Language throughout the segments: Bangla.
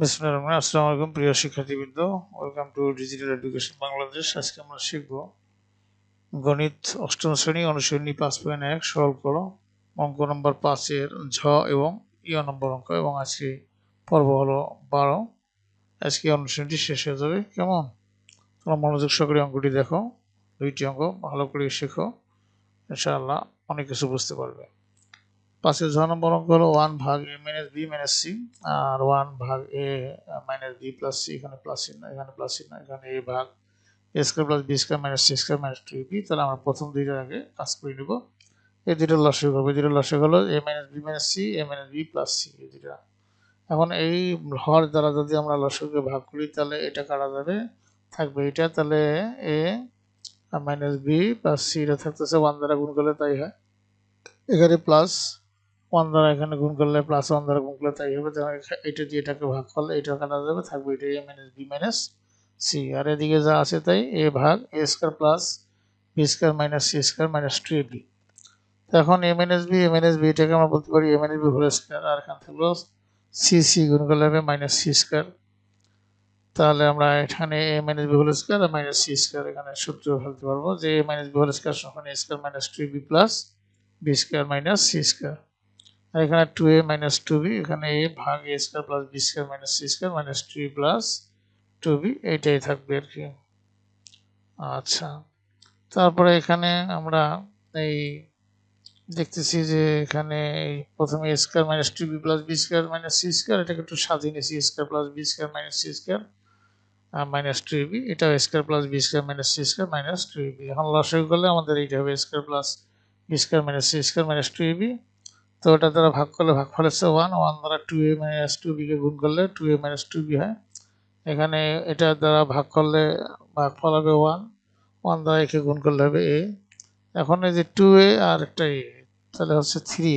বিসমিল্লাহির রহমানির রহিম। আসসালামু প্রিয় শিক্ষার্থীবৃন্দ। Welcome to digital education Bangladesh আজকে আমরা শিখব গণিত অষ্টম শ্রেণি অনুশীলনী পাঁচ পয়েন্ট এক। সরল করো অঙ্ক নম্বর পাঁচের ঝ এবং ইয় নম্বর অঙ্ক এবং আজকে পর্ব হলো বারো। আজকে অনুশীলনটি শেষ হয়ে যাবে। কেমন? তোমরা মনোযোগ সহকারে অঙ্কটি দেখো। দুইটি অঙ্ক ভালো করে শেখো। ইনশাআল্লাহ অনেক কিছু বুঝতে পারবে। নম্বর অঙ্ক হলো ওয়ান ভাগ A minus B minus C R one ভাগ A minus B plus C এখানে প্লাস চিহ্ন, এখানে প্লাস চিহ্ন, এখানে এ ভাগ A square plus B square minus C square minus two B তাহলে আমরা প্রথম দুইটার আগে কাজ করে নেব। এই দুটো লসক হবে দুটো লসক হলো A minus B minus C A minus B plus C এই দুটা এখন এই হর দ্বারা যদি আমরা লসককে ভাগ করি, তাহলে এটা কাটা যাবে, থাকবে এটা, তাহলে A minus B plus C এটা থাকতেছে ওয়ান দ্বারা গুণ করলে তাই হয়। এখানে প্লাস ওয়ান দ্বারা এখানে গুণ করলে প্লাস ওয়ান দ্বারা গুণ করলে তাই হবে। এটা দিয়ে এটাকে ভাগ করলে এটা কাটা যাবে, থাকবে এটা A minus B minus C আর এদিকে যা আছে তাই এ ভাগ A square plus B square minus C square minus two A B এখন A minus B A minus B এটাকে আমরা বলতে পারি A minus B whole square আর এখান থাকল সি সি গুণ করলে হবে মাইনাস সি স্কোয়ার তাহলে আমরা এখানে A minus B whole square R minus C square এখানে সূত্র ফেলতে পারব যে A minus B whole square সমান A square minus two B plus B square minus C square এখানে two A minus two B এখানে এ ভাগ A square plus B square minus C square minus two plus two B এইটাই থাকবে আর কি। আচ্ছা তারপরে এখানে আমরা এই দেখতেছি যে এখানে এই প্রথমে a square minus two b plus b square minus c square এটাকে একটু সাজিয়ে a square plus b square minus c square minus two b এটা square plus b square minus c square minus two b এখন লসই করলে আমাদের এইটা হবে square plus b square minus c square minus two b তো ওটা দ্বারা ভাগ করলে ভাগ ফল হচ্ছে ওয়ান ওয়ান দ্বারা টু এ মাইনাস টু বিকে গুণ করলে two a minus two b হয়। এখানে এটা দ্বারা ভাগ করলে ভাগ ফল হবে ওয়ান ওয়ান দ্বারা একে গুণ করলে হবে এ এখন এই যে টু এ আর একটা এ তাহলে হচ্ছে থ্রি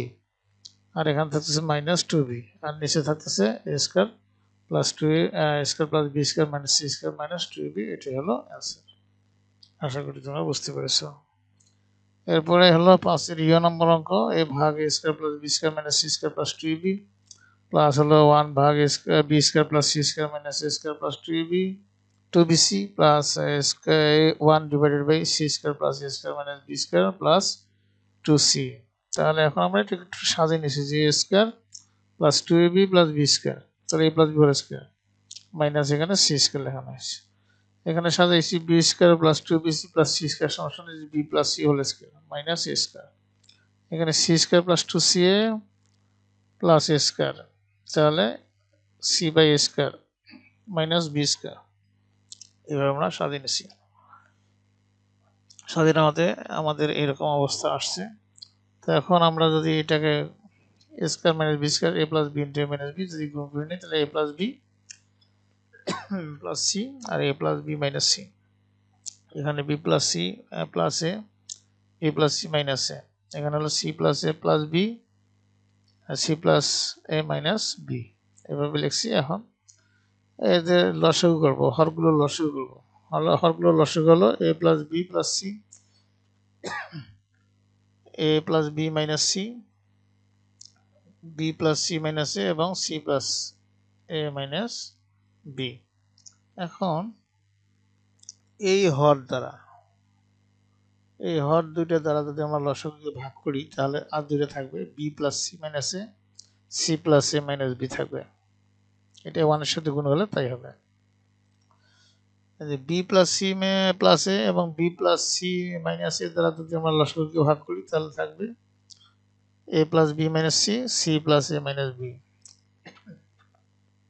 আর এখানে থাকতেছে মাইনাস টু বি আর নিচে থাকতেছে a square plus two a square plus b square minus c square minus two b এটাই হলো অ্যান্সার আশা করি তোমরা বুঝতে পেরেছ। এরপরে হলো পাঁচের ইয় নম্বর অঙ্ক, এ ভাগ a square plus b square minus c square plus two b plus হলো ওয়ান ভাগ a square b square plus c square minus a square plus two b two b c plus one divided by c square plus a square minus b square plus two c তাহলে এখন আমরা এটা একটু সাজিয়ে নিয়েছি যে a square plus two a b plus b square তাহলে a plus b whole square minus এখানে সি স্কোয়ার লেখানো হয়েছে। এখানে সাজাইছি b square plus two b c plus c square সমস্যা নেই b plus c whole square minus a square এখানে c square plus two c a plus a square তাহলে c by a square minus b square এভাবে আমরা স্বাধীন নিছি স্বাধীন আমাদের আমাদের এরকম অবস্থা আসছে। তো এখন আমরা যদি এটাকে square minus b square a plus b into minus b যদি গুণ করে নিই, তাহলে a plus b plus c R a plus b minus c এখানে b plus c plus a a plus c minus a এখানে হলো c plus a plus b R c plus a minus b এভাবে লিখছি এখন। এদের লসগু করব, হরগুলো লসগু করব। হরগুলো লসগু হলো a plus b plus c a plus b minus c b plus c minus a এবং c plus a minus b এখন এই হর দ্বারা, এই হর দুইটা দ্বারা যদি আমরা লসককে ভাগ করি, তাহলে আর দুইটা থাকবে b plus c minus a c plus a minus b থাকবে। এটা ওয়ানের সাথে গুণ হলে তাই হবে। B plus c plus a এবং b plus c minus a দ্বারা যদি আমরা লসককে ভাগ করি, তাহলে থাকবে a plus b minus c c plus a minus b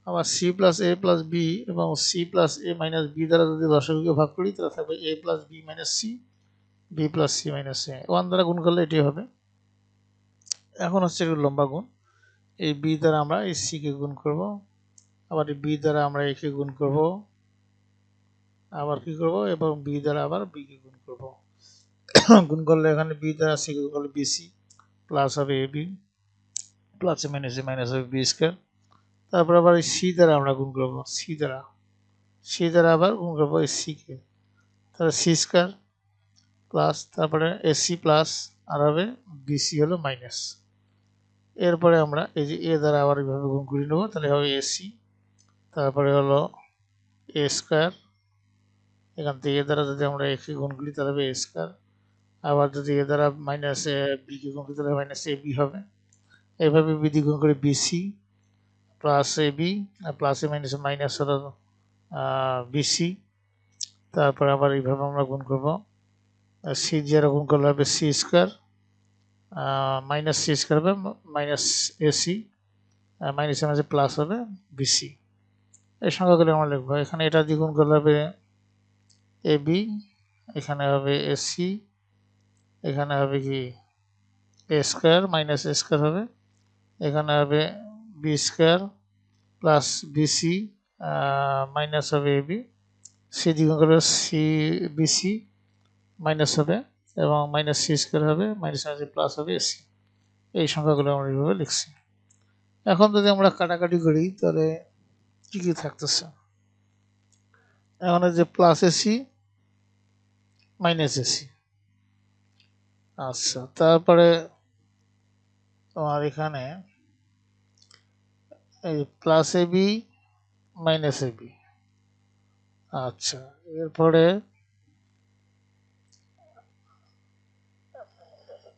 আবার c plus a plus b এবং c plus a minus b দ্বারা যদি দশমিকে ভাগ করি, তাহলে থাকবে a plus b minus c b plus c minus a one দ্বারা গুণ করলে এটি হবে। এখন হচ্ছে একটু লম্বা গুণ। এই বি দ্বারা আমরা এই সিকে গুণ করব। আবার এই বি দ্বারা আমরা একে গুণ করব। আবার কি করব? এবং বি দ্বারা আবার বিকে গুণ করব। গুণ করলে এখানে বি দ্বারা সি গুণ করলে বিসি প্লাস হবে a b plus a minus a minus হবে বি স্কোয়ার তারপর আবার এই সি দ্বারা আমরা গুণ করব, সি দ্বারা। সি দ্বারা আবার গুণ করব এই সিকে তাহলে সি স্কোয়ার প্লাস তারপরে এসি প্লাস আর হবে বিসি হলো মাইনাস। এরপরে আমরা এই যে এ দ্বারা আবার এইভাবে গুণ করে নেব, তাহলে হবে এসি তারপরে হলো এ স্কোয়ার। এখান থেকে এ দ্বারা যদি আমরা একে গুণ করি, তাহলে হবে এ স্কোয়ার। আবার যদি এ দ্বারা মাইনাস বিকে গুণ করি, তাহলে মাইনাস এ বি হবে। এইভাবে বি দিয়ে গুণ করে বিসি প্লাস এ বি আর প্লাস এ মাইনাস মাইনাস হলো বিসি তারপরে আবার এইভাবে আমরা গুণ করব। সি দিয়ে গুণ করলে হবে c square minus c square হবে মাইনাস এসি মাইনাসের মাঝে প্লাস হবে বিসি এই সংখ্যাগুলো আমরা লিখব। এখানে এটা দ্বিগুণ করলে হবে এ বি এখানে হবে এসি এখানে হবে কি? A square minus a square হবে। এখানে হবে b square plus bc minus হবে এ বি সি দ্বিগুণ করলে সি বিসি মাইনাস হবে এবং মাইনাস সি স্কোয়ার হবে মাইনাস মাইনাস প্লাস হবে এসি এই সংখ্যাগুলো আমরা এইভাবে লিখছি। এখন যদি আমরা কাটাকাটি করি, তাহলে কি কি থাকতেছে? এখন যে প্লাস এসি মাইনাস এসি আচ্ছা তারপরে তোমার এখানে plus a b minus a b আচ্ছা এরপরে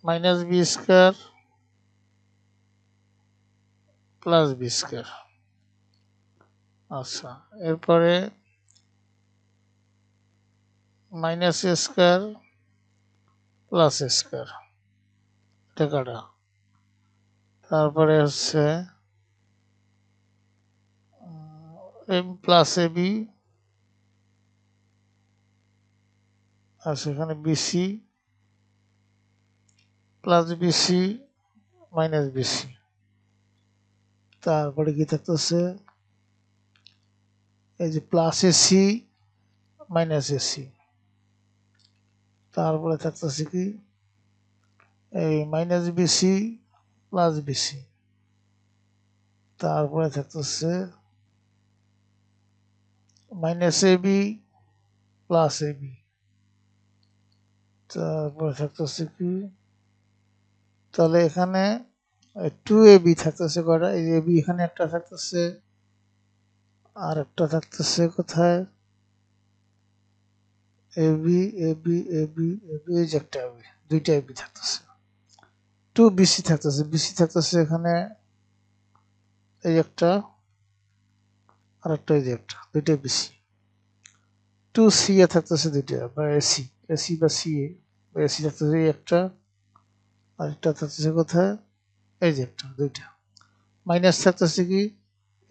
minus b square plus b square আচ্ছা এরপরে minus a square plus square টাকাটা তারপরে হচ্ছে এম প্লাস এ বি আর সেখানে bc plus bc minus bc তারপরে কি থাকতেছে এই যে প্লাস এসি মাইনাস এসি তারপরে থাকতেছে কি? এই মাইনাস বিসি প্লাস বিসি তারপরে থাকতেছে minus a b plus a b তারপরে থাকতেছে কি? তাহলে এখানে টু এ বি থাকতেছে কটা এই এ বি এখানে একটা থাকতেছে, আর একটা থাকতেছে কোথায়? A b a b a b a b এই যে একটা এবি দুইটা এবি থাকতেছে। টু বিসি থাকতেছে বিসি থাকতেছে এখানে, এই একটা। আর একটা এই যে একটা দুইটা বিসি টু সি এ থাকতেছে দুইটা, বা এসি এসি বা সি এ এসি থাকতেছে এই একটা আর একটা থাকতেছে কোথায়? এই যে একটা, দুইটা। মাইনাস থাকতেছে কি?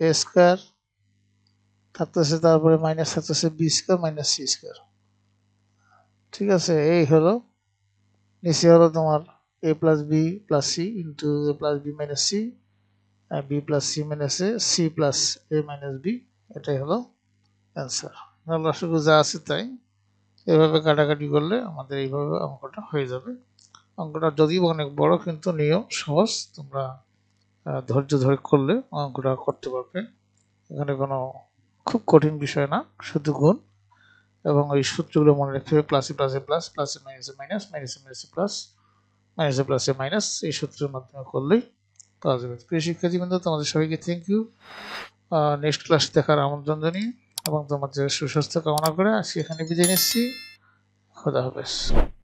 এ স্কোয়ার থাকতেছে তারপরে মাইনাস থাকতেছে b square minus c square ঠিক আছে, এই হলো, নিচে হলো তোমার a plus b plus c into a plus b minus c b plus c minus a c plus a minus b এটাই হলো অ্যান্সার লসগু যা আছে তাই। এভাবে কাটাকাটি করলে আমাদের এইভাবে অঙ্কটা হয়ে যাবে। অঙ্কটা যদিও অনেক বড়, কিন্তু নিয়ম সহজ। তোমরা ধৈর্য ধরে করলে অঙ্কটা করতে পারবে। এখানে কোনো খুব কঠিন বিষয় না, শুধু গুণ। এবং ওই সূত্রগুলো মনে রাখতে হবে প্লাসে প্লাসে প্লাস প্লাসে মাইনাসে মাইনাস মাইনাসে মাইনাসে প্লাস মাইনাসে প্লাসে মাইনাস এই সূত্রের মাধ্যমে করলেই পাওয়া যাবে প্রিয় শিক্ষার্থীবৃন্দ, তোমাদের সবাইকে থ্যাংক ইউ নেক্সট ক্লাস দেখার আমন্ত্রণ জানিয়ে এবং তোমাদের সুস্বাস্থ্য কামনা করে সেখানে এখানে বিদায় নিচ্ছি। খোদা হাফেজ।